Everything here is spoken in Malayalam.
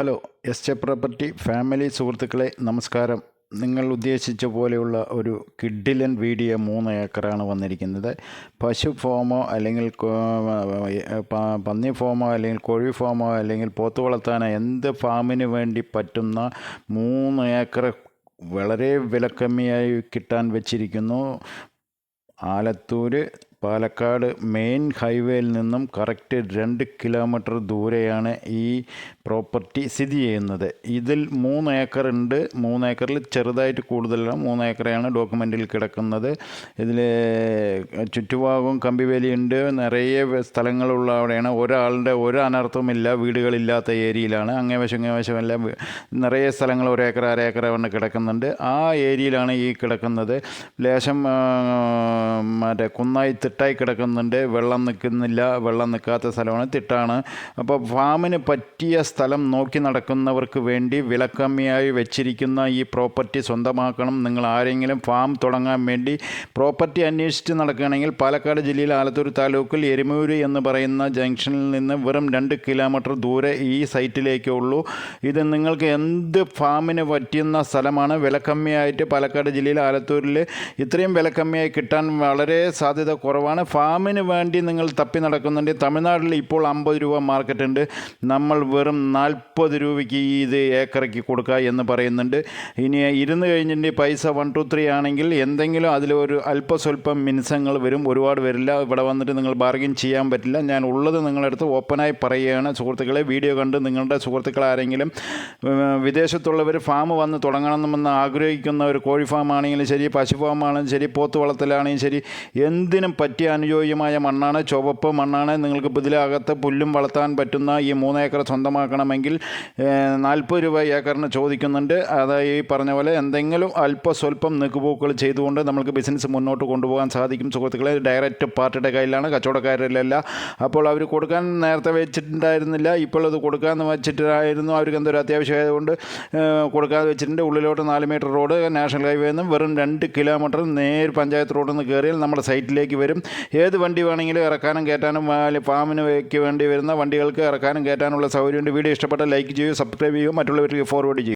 Hello S A property family സുഹൃത്തുക്കളെ നമസ്കാരം. നിങ്ങൾ ഉദ്ദേശിച്ച പോലെയുള്ള ഒരു കിഡിലൻ വീഡിയോ മൂന്ന് ഏക്കറാണ് വന്നിരിക്കുന്നത്. പശു ഫോമോ അല്ലെങ്കിൽ പന്നി ഫോമോ അല്ലെങ്കിൽ കോഴി ഫോമോ അല്ലെങ്കിൽ പോത്ത് വളർത്താനോ എന്ത് ഫാമിന് വേണ്ടി പറ്റുന്ന മൂന്ന് ഏക്കർ വളരെ വിലക്കമ്മിയായി കിട്ടാൻ വെച്ചിരിക്കുന്നു. ആലത്തൂർ പാലക്കാട് മെയിൻ ഹൈവേയിൽ നിന്നും കറക്റ്റ് രണ്ട് കിലോമീറ്റർ ദൂരെയാണ് ഈ പ്രോപ്പർട്ടി സ്ഥിതി ചെയ്യുന്നത്. ഇതിൽ മൂന്ന് ഏക്കർ ഉണ്ട്. മൂന്ന് ഏക്കറിൽ ചെറുതായിട്ട് കൂടുതലാണ്. മൂന്ന് ഏക്കറാണ് ഡോക്യുമെന്റിൽ കിടക്കുന്നത്. ഇതിൽ ചുറ്റുഭാഗവും കമ്പിവേലിയുണ്ട്. നിറയെ സ്ഥലങ്ങളുള്ള അവിടെയാണ്. ഒരാളുടെ ഒരു അനർത്ഥവുമില്ല വീടുകളില്ലാത്ത ഏരിയയിലാണ്. അങ്ങേ വശം ഇങ്ങേ വശം എല്ലാം നിറയെ സ്ഥലങ്ങൾ ഒരേക്കർ അരേക്കർ അവിടെ കിടക്കുന്നുണ്ട്. ആ ഏരിയയിലാണ് ഈ കിടക്കുന്നത്. ലേശം മറ്റേ കുന്നായി തിട്ടായി കിടക്കുന്നുണ്ട്. വെള്ളം നിൽക്കുന്നില്ല. വെള്ളം നിൽക്കാത്ത സ്ഥലമാണ് തിട്ടാണ്. അപ്പോൾ ഫാമിന് പറ്റിയ സ്ഥലം നോക്കി നടക്കുന്നവർക്ക് വേണ്ടി വിലക്കമ്മിയായി വെച്ചിരിക്കുന്ന ഈ പ്രോപ്പർട്ടി സ്വന്തമാക്കണം. നിങ്ങൾ ആരെങ്കിലും ഫാം തുടങ്ങാൻ വേണ്ടി പ്രോപ്പർട്ടി അന്വേഷിച്ച് നടക്കുകയാണെങ്കിൽ പാലക്കാട് ജില്ലയിൽ ആലത്തൂർ താലൂക്കിൽ എരുമൂര് എന്ന് പറയുന്ന ജംഗ്ഷനിൽ നിന്ന് വെറും രണ്ട് കിലോമീറ്റർ ദൂരെ ഈ സൈറ്റിലേക്കേ ഉള്ളൂ. ഇത് നിങ്ങൾക്ക് എന്ത് ഫാമിന് പറ്റുന്ന സ്ഥലമാണ്? വിലക്കമ്മിയായിട്ട് പാലക്കാട് ജില്ലയിൽ ആലത്തൂരിൽ ഇത്രയും വിലക്കമ്മിയായി കിട്ടാൻ വളരെ സാധ്യത കുറവാണ്. ഫാമിന് വേണ്ടി നിങ്ങൾ തപ്പി നടക്കുന്നുണ്ട്. തമിഴ്നാട്ടിൽ ഇപ്പോൾ അമ്പത് രൂപ മാർക്കറ്റ് ഉണ്ട്. നമ്മൾ വെറും നാൽപ്പത് രൂപയ്ക്ക് ഇത് ഏക്കറയ്ക്ക് കൊടുക്കുക എന്ന് പറയുന്നുണ്ട്. ഇനി ഇരുന്ന് കഴിഞ്ഞിട്ട് പൈസ വൺ ടു ത്രീ ആണെങ്കിൽ എന്തെങ്കിലും അതിൽ ഒരു അല്പസ്വല്പം മിനിസങ്ങൾ വരും. ഒരുപാട് വരില്ല ഇവിടെ വന്നിട്ട് നിങ്ങൾ ബാർഗിൻ ചെയ്യാൻ പറ്റില്ല. ഞാൻ ഉള്ളത് നിങ്ങളടുത്ത് ഓപ്പണായി പറയുകയാണ്. സുഹൃത്തുക്കളെ വീഡിയോ കണ്ട് നിങ്ങളുടെ സുഹൃത്തുക്കൾ ആരെങ്കിലും വിദേശത്തുള്ളവർ ഫാം വന്ന് തുടങ്ങണമെന്ന് ആഗ്രഹിക്കുന്ന ഒരു കോഴി ഫാം ആണെങ്കിലും ശരി പശു ഫാം ആണെങ്കിലും ശരി പോത്ത് വളർത്തലാണെങ്കിലും ശരി എന്തിനും പറ്റിയ അനുയോജ്യമായ മണ്ണാണ്. ചുവപ്പ് മണ്ണാണ്. നിങ്ങൾക്ക് ഇതിലകത്ത് പുല്ലും വളർത്താൻ പറ്റുന്ന ഈ മൂന്ന് ഏക്കർ സ്വന്തമാക്കണമെങ്കിൽ നാൽപ്പത് രൂപ ഏക്കറിന് ചോദിക്കുന്നുണ്ട്. അതായത് ഈ പറഞ്ഞ പോലെ എന്തെങ്കിലും അല്പ സ്വല്പം നീക്കുപോക്കുകൾ ചെയ്തുകൊണ്ട് നമ്മൾക്ക് ബിസിനസ് മുന്നോട്ട് കൊണ്ടുപോകാൻ സാധിക്കും. സുഹൃത്തുക്കളെ ഡയറക്റ്റ് പാർട്ടിയുടെ കയ്യിലാണ് കച്ചവടക്കാരിലല്ല. അപ്പോൾ അവർ കൊടുക്കാൻ നേരത്തെ വെച്ചിട്ടുണ്ടായിരുന്നില്ല. ഇപ്പോൾ അത് കൊടുക്കാമെന്ന് വെച്ചിട്ടായിരുന്നു. അവർക്ക് എന്തൊരു അത്യാവശ്യമായതുകൊണ്ട് കൊടുക്കാതെ വെച്ചിട്ടുണ്ട്. ഉള്ളിലോട്ട് നാല് മീറ്റർ റോഡ് നാഷണൽ ഹൈവേ നിന്നും വെറും രണ്ട് കിലോമീറ്റർ നേര് പഞ്ചായത്ത് റോഡിൽ നിന്ന് കയറിയാൽ നമ്മുടെ സൈറ്റിലേക്ക് വരും. ഏത് വണ്ടി വേണമെങ്കിലും ഇറക്കാനും കയറ്റാനും വാ- ഫാമിന് വേണ്ടി വരുന്ന വണ്ടികൾക്ക് ഇറക്കാനും കയറ്റാനുള്ള സൗകര്യമുണ്ട്. വീഡിയോ ഇഷ്ടപ്പെട്ടാൽ ലൈക്ക് ചെയ്യൂ സബ്സ്ക്രൈബ് ചെയ്യൂ മറ്റുള്ളവർക്ക് ഫോർവേഡ് ചെയ്യൂ